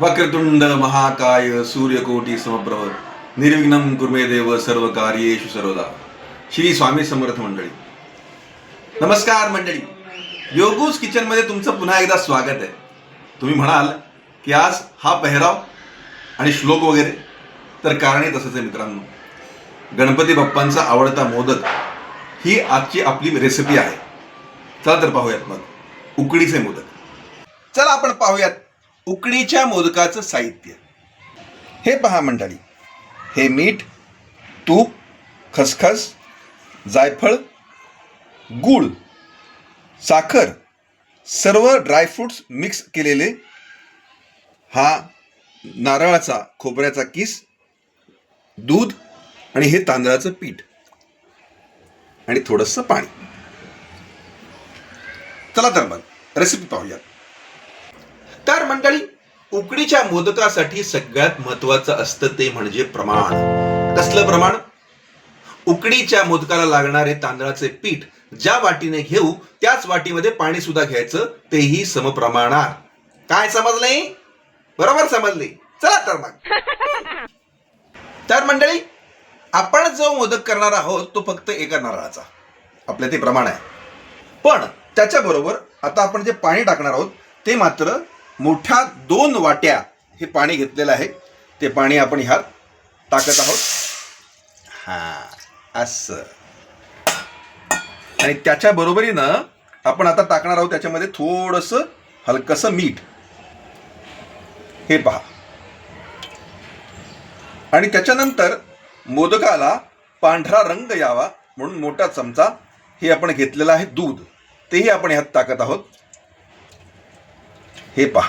वक्रतुंड महाकाय सूर्यकोटी समप्रभ निर्विघ्नम कुर्मे देव सर्व कार्येषु सर्वदा। श्री स्वामी समर्थ मंडळी। नमस्कार मंडळी। योगूस किचनमध्ये तुमचं पुन्हा एकदा स्वागत आहे। तुम्ही म्हणाल की आज हा पेहराव आणि श्लोक वगैरे तर कारणे तसंच आहे मित्रांनो। गणपती बाप्पांचा आवडता मोदक ही आजची आपली रेसिपी आहे। चला तर पाहूयात मग उकडीचे मोदक। चला आपण पाहूयात उकडीच्या मोदकाचं साहित्य. हे पहा मंडळी. हे मीठ तूप खसखस जायफळ गूळ साखर सर्व ड्रायफ्रूट्स मिक्स केलेले हा नारळाचा खोबऱ्याचा किस दूध आणि हे तांदळाचं पीठ आणि थोडंसं पाणी. चला तर मग रेसिपी पाहूयात. तर मंडळी उकडीच्या मोदकासाठी सगळ्यात महत्वाचं असतं ते म्हणजे प्रमाण. कसलं प्रमाण? उकडीच्या मोदकाला लागणारे तांदळाचे पीठ ज्या वाटीने घेऊ त्याच वाटीमध्ये पाणी सुद्धा घ्यायचं तेही समप्रमाणात. काय समजले? बरोबर समजले. चला तर मग. तर मंडळी आपण जो मोदक करणार आहोत तो फक्त एका नारळाचा. आपल्या ते प्रमाण आहे. पण त्याच्याबरोबर आता आपण जे पाणी टाकणार आहोत ते मात्र मोठ्या दोन वाट्या हे पाणी घेतलेलं आहे. ते पाणी आपण ह्यात टाकत आहोत. हा असं. आणि त्याच्या बरोबरीनं आपण आता टाकणार आहोत त्याच्यामध्ये थोडंसं हलकंसं मीठ. हे पहा. आणि त्याच्यानंतर मोदकाला पांढरा रंग यावा म्हणून मोठा चमचा हे आपण घेतलेलं आहे दूध. तेही आपण ह्यात टाकत आहोत. हे पहा.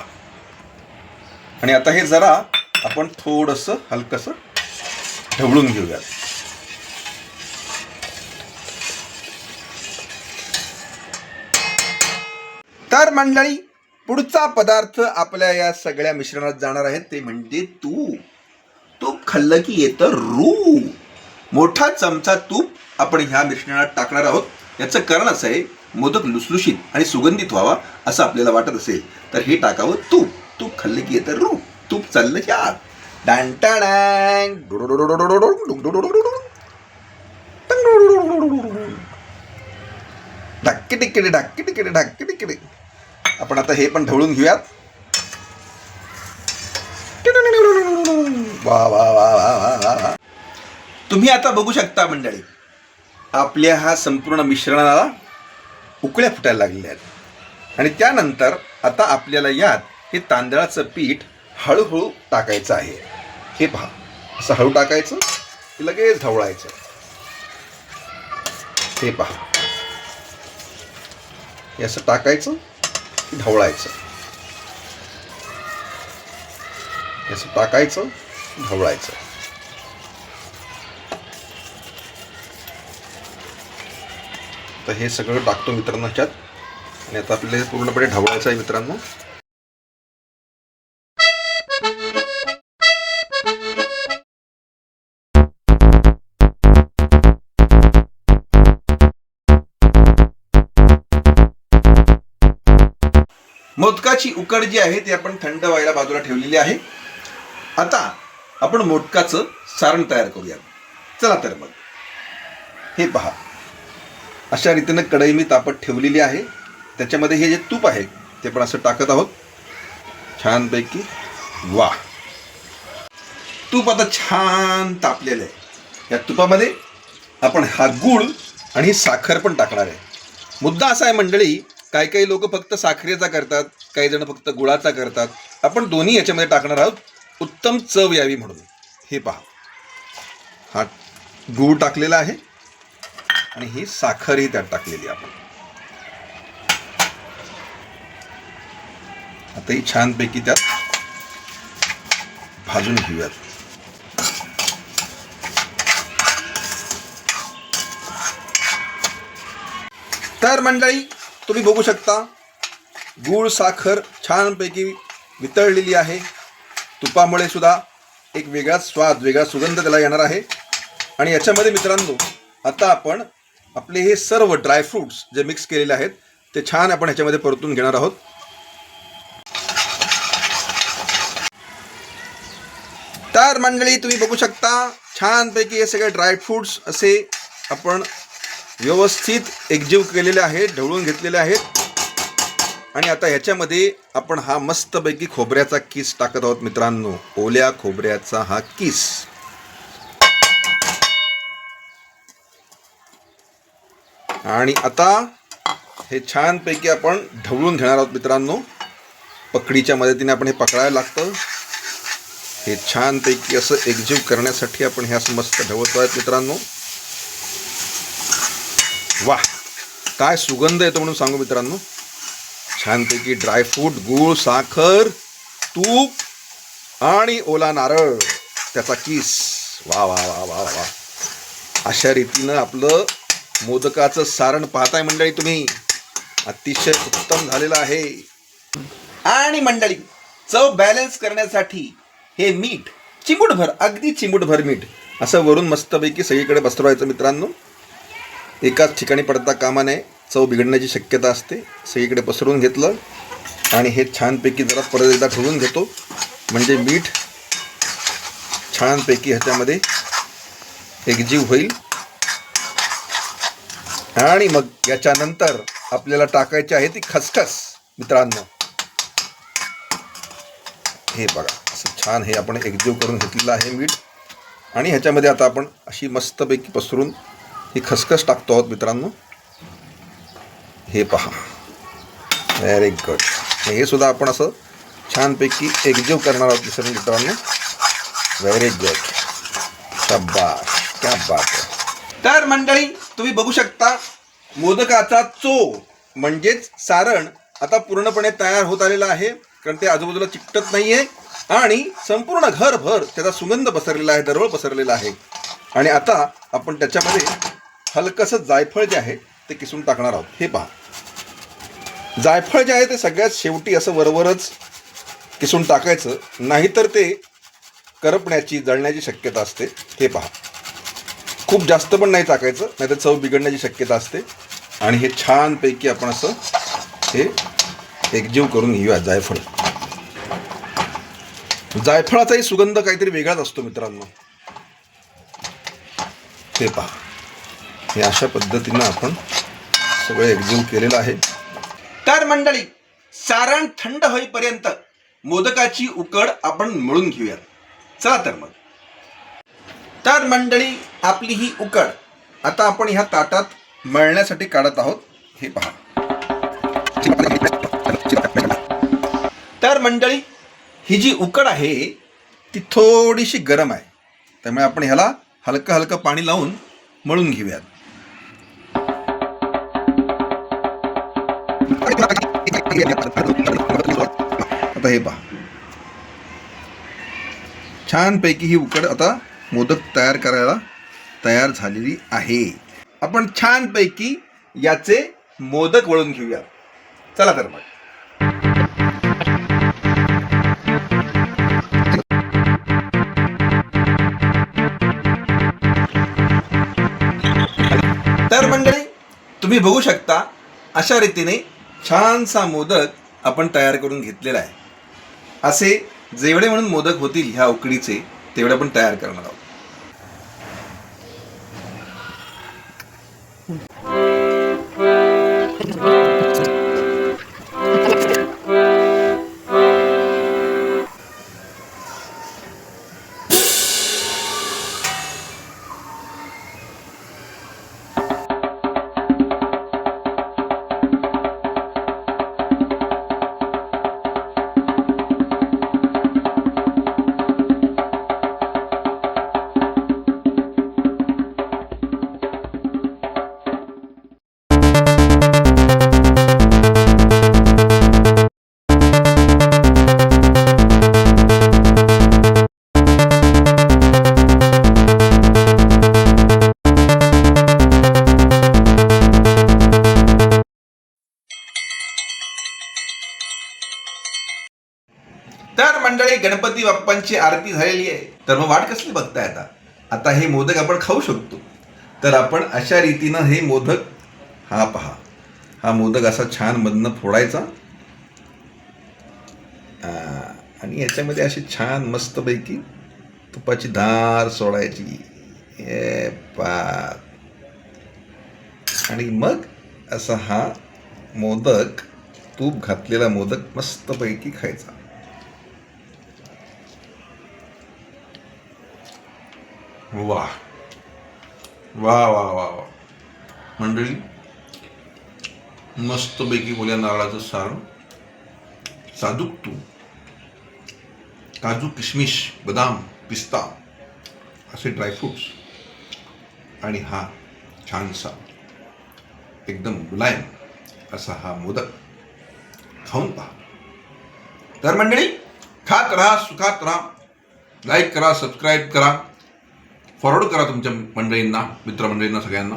आणि आता हे जरा आपण थोडंसं हलकंसं ढवळून घेऊयात. तर मंडळी पुढचा पदार्थ आपल्या या सगळ्या मिश्रणात जाणार आहे ते म्हणजे तूप. तूप खाल्लं की येतं रू. मोठा चमचा तूप आपण ह्या मिश्रणात टाकणार आहोत. याचं कारण असं आहे मोदक लुसलुशीत आणि सुगंधित व्हावा असं आपल्याला वाटत असेल तर हे टाकावं तूप. तूप खाल्लं की येतं रू तूप चाललं की आत डॅन ढक्के टिकडे ढक्के टिकडे ढक्के टिकडे आपण आता हे पण ढवळून घेऊयात. वा वा वा वा वा वा. तुम्ही आता बघू शकता मंडळी आपल्या हा संपूर्ण मिश्रणाला उकळ्या फुटायला लागलेल्या आहेत. आणि त्यानंतर आता आपल्याला यात हे तांदळाचं पीठ हळूहळू टाकायचं आहे. हे पहा असं हळू टाकायचं की लगेच ढवळायचं. हे पहा. हे असं टाकायचं की ढवळायचं. असं टाकायचं ढवळायचं. तर हे सगळं टाकतो मित्रांनो ह्याच्यात. आणि आता आपल्याला पूर्णपणे ढवळायचं आहे मित्रांनो. मोदकाची उकड जी आहे ती आपण थंड व्हायला बाजूला ठेवलेली आहे. आता आपण मोदकाचं सारण तयार करूया. चला तर मग. हे पहा. अशा रीतीनं कढई मी तापत ठेवलेली आहे. त्याच्यामध्ये हे जे तूप आहे ते पण असं टाकत आहोत. छानपैकी वा. तूप आता छान तापलेलं आहे. या तुपामध्ये आपण हा गूळ आणि साखर पण टाकणार आहे. मुद्दा असा आहे मंडळी काही काही लोक फक्त साखरेचा करतात काही जण फक्त गुळाचा करतात. आपण दोन्ही याच्यामध्ये टाकणार आहोत. उत्तम चव यावी म्हणून. हे पहा. हा गूळ टाकलेला आहे. आणि ही साखरही त्यात टाकलेली आपण. आता ही छानपैकी त्यात भाजून घेऊयात. तर मंडळी तुम्ही बघू शकता गूळ साखर छानपैकी वितळलेली आहे. तुपामुळे सुद्धा एक वेगळाच स्वाद वेगळा सुगंध त्याला येणार आहे. आणि याच्यामध्ये मित्रांनो आता आपण आपले हे सर्व ड्रायफ्रूट्स जे मिक्स केलेले आहेत ते छान आपण ह्याच्यामध्ये परतून घेणार आहोत. तर मंडळी तुम्ही बघू शकता छानपैकी हे सगळे ड्रायफ्रूट्स असे आपण व्यवस्थित एकजीव केलेले आहेत ढवळून घेतलेले आहेत. आणि आता ह्याच्यामध्ये आपण हा मस्तपैकी खोबऱ्याचा किस टाकत आहोत मित्रांनो. ओल्या खोबऱ्याचा हा किस. आणि आता हे छानपैकी आपण ढवळून घेणार आहोत मित्रांनो. पकडीच्या मदतीने आपण हे पकडायला लागतं. हे छानपैकी असं एकजीव करण्यासाठी आपण हे असं मस्त ढवळतो आहेत मित्रांनो. वा काय सुगंध येतो म्हणून सांगू मित्रांनो. छानपैकी ड्रायफ्रूट गूळ साखर तूप आणि ओला नारळ. त्याचा किस. वा वा वा वा वा अशा रीतीनं आपलं मोदकाचं सारण पाहताय मंडळी तुम्ही. अतिशय उत्तम झालेलं आहे. आणि मंडळी चव बॅलन्स करण्यासाठी हे मीठ चिमूटभर अगदी चिमूटभर मीठ असं वरून मस्तपैकी सगळीकडे पसरवायचं मित्रांनो. एकाच ठिकाणी पडता कामा नये चव बिघडण्याची शक्यता असते. सगळीकडे पसरवून घेतलं आणि हे छानपैकी जरा परत एकदा ठेवून घेतो. म्हणजे मीठ छानपैकी ह्याच्यामध्ये एकजीव होईल. आणि मग याच्यानंतर आपल्याला टाकायची आहे ती खसखस मित्रांनो. हे बघा असं छान हे आपण एकजीव करून घेतलेलं आहे मीठ. आणि ह्याच्यामध्ये आता आपण अशी मस्तपैकी पसरून ही खसखस टाकतो आहोत मित्रांनो. हे पहा. व्हेरी गुड हे सुद्धा आपण असं छानपैकी एकजीव करणार आहोत मिसळ मित्रांनो. व्हेरी गुड शब्बा क्या बात आहे तर मंडळी तुम्ही बघू शकता मोदकाचा चो म्हणजेच सारण आता पूर्णपणे तयार होत आलेला आहे कारण ते आजूबाजूला चिकटत नाही आहे आणि संपूर्ण घरभर त्याचा सुगंध पसरलेला आहे दरवळ पसरलेला आहे. आणि आता आपण त्याच्यामध्ये हलकंसं जायफळ जे आहे ते किसून टाकणार आहोत. हे पहा. जायफळ जे आहे ते सगळ्यात शेवटी असं वरवरच किसून टाकायचं नाहीतर ते करपण्याची जळण्याची शक्यता असते. हे पहा. खूप जास्त पण नाही टाकायचं नाहीतर चव बिघडण्याची शक्यता असते. आणि हे छानपैकी आपण असं हे एकजीव करून घेऊया जायफळ. जायफळाचाही सुगंध काहीतरी वेगळाच असतो मित्रांनो. ते पहा. हे अशा पद्धतीनं आपण सगळं एकजीव केलेलं आहे. तर मंडळी सारण थंड होईपर्यंत मोदकाची उकड आपण मळून घेऊयात. चला तर मग. तर मंडळी आपली ही उकड. आता आपण ह्या ताटात मळण्यासाठी काढत आहोत. हे पहा. तर मंडळी ही जी उकड आहे ती थोडीशी गरम आहे. त्यामुळे आपण ह्याला हलकं हलकं पाणी लावून मळून घेऊयात. आता हे पहा. छानपैकी ही उकड आता मोदक तयार करायला तयार झालेली आहे. आपण छानपैकी याचे मोदक वळून घेऊया. चला तर मग. तर मंडळी तुम्ही बघू शकता अशा रीतीने छानसा मोदक आपण तयार करून घेतलेला आहे. असे जेवढे म्हणून मोदक होतील ह्या उकडीचे तेवढे आपण तयार करणार आहोत. तर मंडळी गणपती बाप्पांची आरती झालेली आहे. तर मग वाट कसली बघताय आता? आता हे मोदक आपण खाऊ शकतो. तर आपण अशा रीतीनं हे मोदक हा पहा हा मोदक असा छान मधनं फोडायचा. आणि याच्यामध्ये अशी छान मस्तपैकी तुपाची धार सोडायची. ए पा. आणि मग असा हा मोदक तूप घातलेला मोदक मस्तपैकी खायचा. वा. वा वा वा वा. मंडळी मस्तपैकी ओल्या नारळाचं सार. साजूक तूप काजू किशमिश बदाम पिस्ता असे ड्रायफ्रुट्स आणि हा छानसा. एकदम मुलायम असा हा मोदक. खाऊन पहा. तर मंडळी खात राहा सुखात राहा. लाईक करा सबस्क्राईब करा. फॉरवर्ड करा तुमच्या मंडळींना मित्रमंडळींना सगळ्यांना.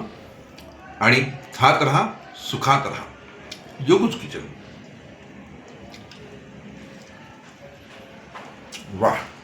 आणि खात राहा सुखात राहा. योगूच किचन. वाह.